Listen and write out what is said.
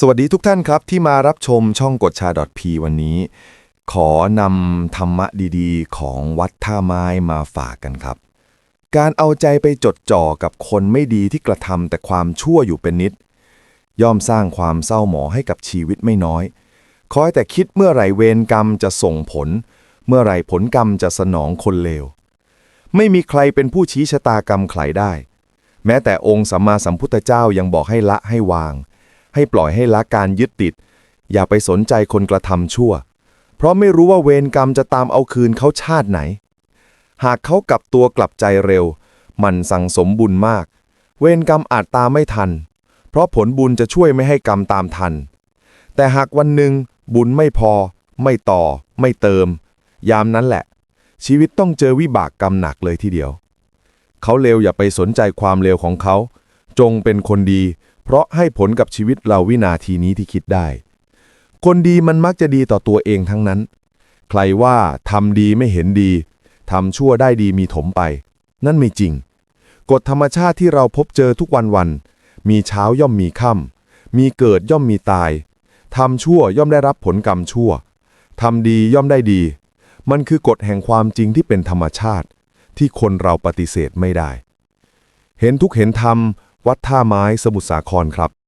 สวัสดีทุกท่านครับที่มารับชมช่องกดชา .p วันนี้ ขอนำธรรมะดีๆ ของวัดท่าไม้มาฝากกันครับ การเอาใจไปจดจ่อกับคนไม่ดีที่กระทำแต่ความชั่วอยู่เป็นนิด ย่อมสร้างความเศร้าหมองให้กับชีวิตไม่น้อย คอยแต่คิดเมื่อไหร่เวรกรรมจะส่งผล เมื่อไหร่ผลกรรมจะสนองคนเลว ไม่มีใครเป็นผู้ชี้ชะตากรรมใครได้ แม้แต่องค์สัมมาสัมพุทธเจ้ายังบอกให้ละให้วาง ให้ปล่อยให้ละการยึดติด อย่าไปสนใจคนกระทำชั่ว เพราะไม่รู้ว่าเวรกรรมจะตามเอาคืนเขาชาติไหน หากเขากลับตัวกลับใจเร็ว มันสั่งสมบุญมาก เวรกรรมอาจตามไม่ทัน เพราะผลบุญจะช่วยไม่ให้กรรมตามทัน แต่หากวันหนึ่งบุญไม่พอ ไม่ต่อ ไม่เติม ยามนั้นแหละ ชีวิตต้องเจอวิบากกรรมหนักเลยทีเดียว เขาเลวอย่าไปสนใจความเลวของเขา จงเป็นคนดี เพราะให้ผลกับชีวิตเราวินาทีนี้ที่คิดได้ คนดีมันมักจะดีต่อตัวเองทั้งนั้น ใครว่าทำดีไม่เห็นดีทำชั่วได้ดีมีถมไป นั่นไม่จริง กฎธรรมชาติที่เราพบเจอทุกวันวัน มีเช้าย่อมมีค่ำมีเกิดย่อมมีตายทำชั่วย่อมได้รับผลกรรมชั่วทำดีย่อมได้ดี มันคือกฎแห่งความจริงที่เป็นธรรมชาติ ที่คนเราปฏิเสธไม่ได้ เห็นทุกเห็นธรรม วัดท่าไม้สมุทรสาครครับ